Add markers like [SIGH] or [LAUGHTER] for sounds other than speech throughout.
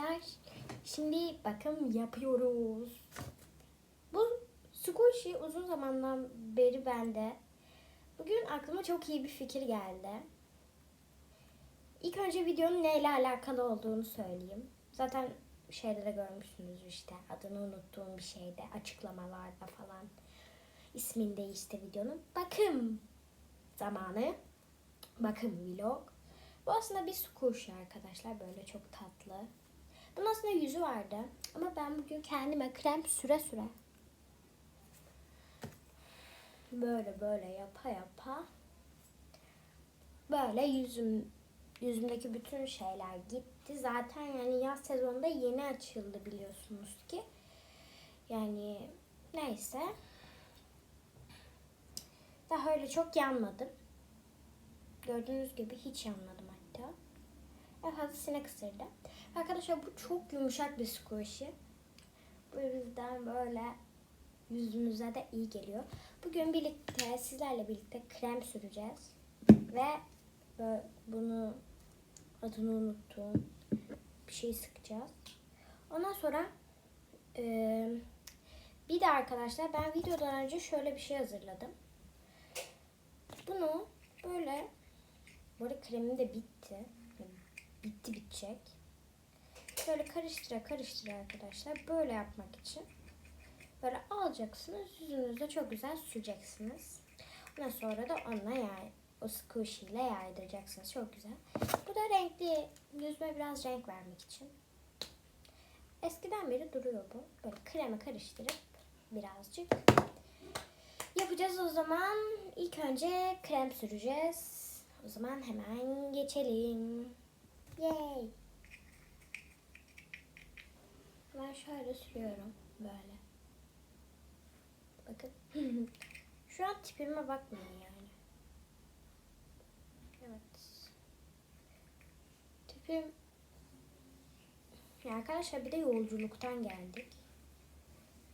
arkadaşlar. Şimdi bakım yapıyoruz. Bu squishy uzun zamandan beri bende. Bugün aklıma çok iyi bir fikir geldi. İlk önce videonun neyle alakalı olduğunu söyleyeyim. Zaten şeyde de görmüşsünüz işte adını unuttuğum bir şeyde açıklamalarda falan. İsminde işte videonun. Bakım zamanı. Bakım vlog. Bu aslında bir squishy arkadaşlar. Böyle çok tatlı. Bunun aslında yüzü vardı. Ama ben bugün kendime krem süre süre böyle böyle yapa yapa böyle yüzüm yüzümdeki bütün şeyler gitti. Zaten yani yaz sezonunda yeni açıldı biliyorsunuz ki. Yani neyse. Daha öyle çok yanmadım. Gördüğünüz gibi hiç yanmadım hatta. En fazla sinek ısırdı. Arkadaşlar bu çok yumuşak bir squishy. Bu yüzden böyle yüzümüze de iyi geliyor. Bugün birlikte sizlerle birlikte krem süreceğiz. Ve bunu adını unuttuğum bir şey sıkacağız. Ondan sonra eee, bir de arkadaşlar ben videodan önce şöyle bir şey hazırladım. Bunu böyle böyle kremim de bitti. Bitti bitecek. Böyle karıştıra karıştıra arkadaşlar böyle yapmak için böyle alacaksınız yüzünüzde çok güzel süreceksiniz. Ondan sonra da onunla yay, o squishy ile yaydıracaksınız. Çok güzel. Bu da renkli yüzüme biraz renk vermek için. Eskiden beri duruyor bu. Böyle kreme karıştırıp birazcık yapacağız o zaman. İlk önce krem süreceğiz. O zaman hemen geçelim. Yay. Ben şöyle sürüyorum böyle. Bakın. [LAUGHS] Şu an tipime bakmayın yani. Evet. Tipim ya arkadaşlar bir de yolculuktan geldik.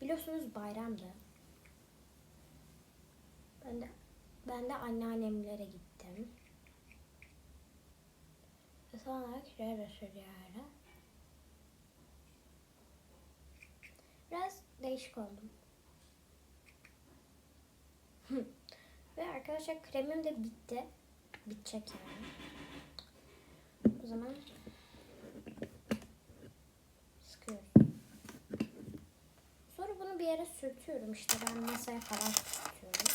Biliyorsunuz bayramdı. Ben de ben de anneannemlere gittim. Ve sonra şöyle sürüyorum. Biraz değişik oldum. Ve arkadaşlar kremim de bitti. Bitecek yani. O zaman sıkıyorum. Sonra bunu bir yere sürtüyorum. İşte ben masaya falan sürtüyorum.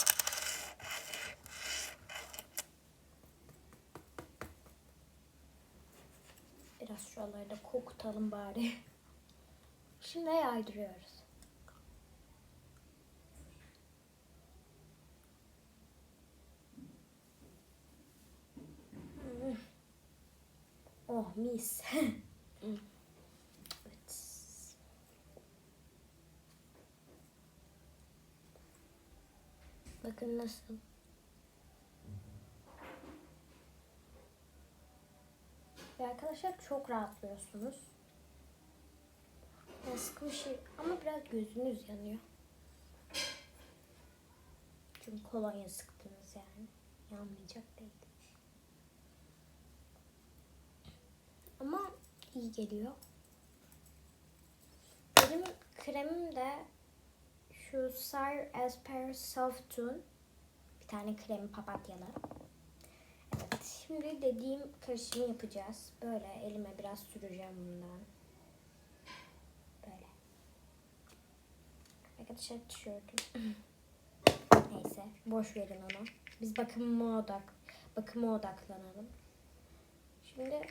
Biraz şuraları da kokutalım bari. [LAUGHS] Şimdi yaydırıyoruz. Oh mis. [LAUGHS] Bakın nasıl. Ve arkadaşlar çok rahatlıyorsunuz. Yani squishy ama biraz gözünüz yanıyor. Çünkü kolonya sıktınız yani. Yanmayacak değil. Ama iyi geliyor. Benim kremim de şu Sar Asper Soft Tune. Bir tane krem papatyalı. Evet, şimdi dediğim karışımı yapacağız. Böyle elime biraz süreceğim bundan. Böyle. Arkadaşlar tişörtüm. Neyse, boş verin onu. Biz bakıma odak, bakıma odaklanalım. Şimdi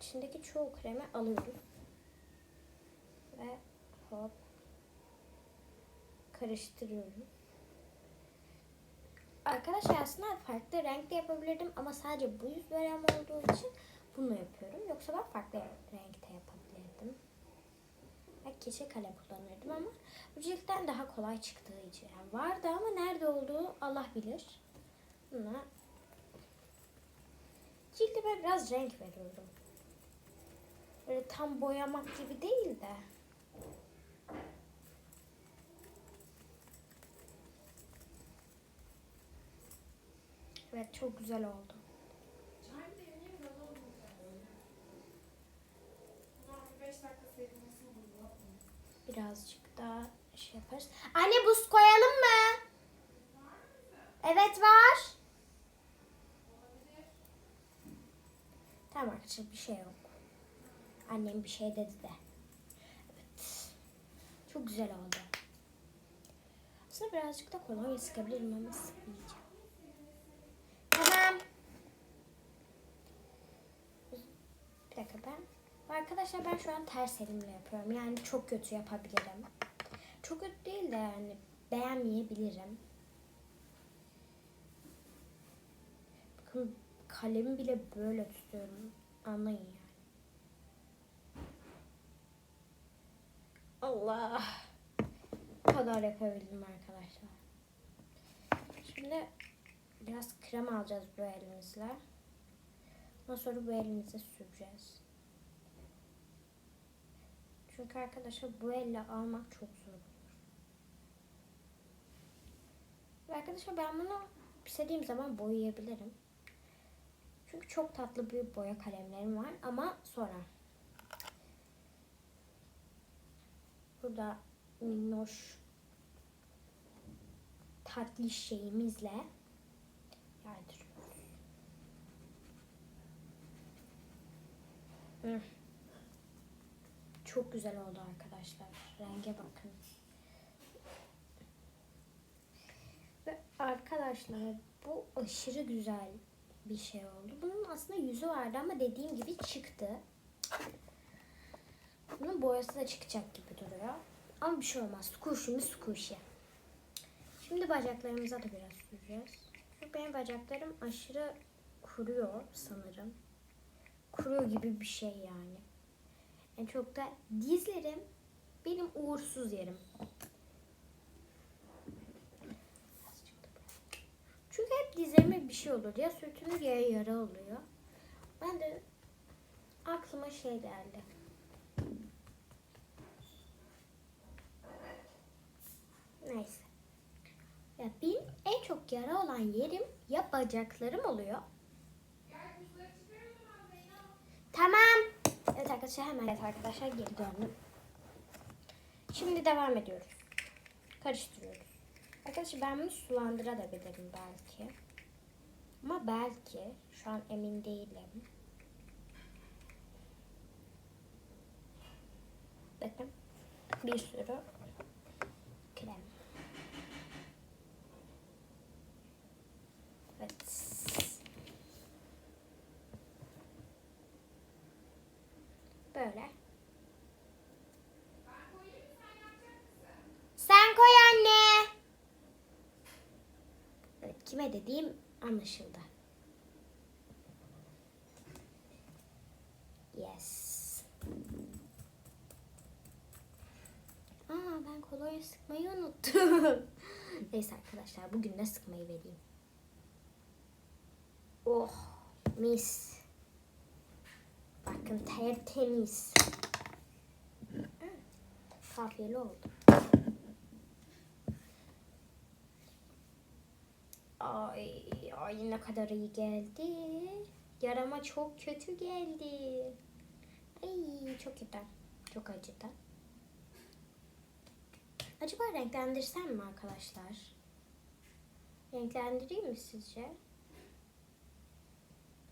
içindeki çoğu kremi alıyoruz. Ve hop karıştırıyorum. Arkadaşlar aslında farklı renkte yapabilirdim ama sadece bu yüz verem olduğu için bunu yapıyorum. Yoksa ben farklı renkte yapabilirdim. Belki keçe kalem kullanırdım ama bu ciltten daha kolay çıktığı için. Yani vardı ama nerede olduğu Allah bilir. Buna cildime biraz renk veriyorum. Böyle tam boyamak gibi değil de. Evet çok güzel oldu. Birazcık daha şey yaparız. Anne buz koyalım mı? Evet var. Tamam arkadaşlar bir şey yok. Annem bir şey dedi de. Evet. Çok güzel oldu. Aslında birazcık da kolonya sıkabilirim ama sıkmayacağım. Tamam. Bir dakika ben. Arkadaşlar ben şu an ters elimle yapıyorum. Yani çok kötü yapabilirim. Çok kötü değil de yani beğenmeyebilirim. Bakın kalemi bile böyle tutuyorum. Anlayın yani. Allah. Bu kadar yapabildim arkadaşlar. Şimdi biraz krem alacağız bu elimizle. Ondan sonra bu elimize süreceğiz. Çünkü arkadaşlar bu elle almak çok zor olur. Ve arkadaşlar ben bunu istediğim zaman boyayabilirim. Çünkü çok tatlı bir boya kalemlerim var ama sonra. Burada minnoş tatlı şeyimizle yaydırıyoruz. Çok güzel oldu arkadaşlar. Renge bakın. Ve arkadaşlar bu aşırı güzel bir şey oldu. Bunun aslında yüzü vardı ama dediğim gibi çıktı. Bunun boyası da çıkacak gibi duruyor. Ama bir şey olmaz. Squishy mi. Şimdi bacaklarımıza da biraz süreceğiz. Çünkü benim bacaklarım aşırı kuruyor sanırım. Kuruyor gibi bir şey yani. En çok da dizlerim benim uğursuz yerim. Çünkü hep dizlerime bir şey olur. Ya sürtünür ya yara oluyor. Ben de aklıma şey geldi. Neyse. Ya benim en çok yara olan yerim ya bacaklarım oluyor. Tamam. Evet arkadaşlar hemen evet arkadaşlar geri döndüm. Şimdi devam ediyoruz. Karıştırıyoruz. Arkadaşlar ben bunu sulandırabilirim belki. Ama belki şu an emin değilim. Bakın bir sürü krem. Evet. Böyle. Sen koy anne. Evet, kime dediğim anlaşıldı. Yes. Aa ben kolonya sıkmayı unuttum. [LAUGHS] Neyse arkadaşlar bugün de sıkmayı vereyim. Oh mis. Bakın tertemiz. Kafiyeli oldu. Ay, ay ne kadar iyi geldi. Yarama çok kötü geldi. Ay çok kötü. Çok acıdı. Acaba renklendirsem mi arkadaşlar? Renklendireyim mi sizce?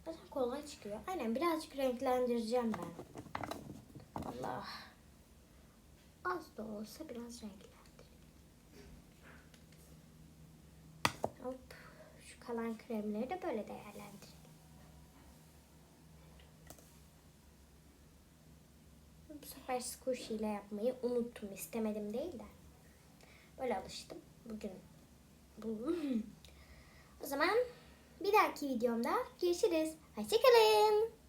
Zaten kolay çıkıyor. Aynen birazcık renklendireceğim ben. Allah. Az da olsa biraz renklendireyim. Hop. Kalan kremleri de böyle değerlendirelim. Bu sefer squishy ile yapmayı unuttum. istemedim değil de. Böyle alıştım. Bugün bu. [LAUGHS] o zaman bir dahaki videomda görüşürüz. Hoşçakalın.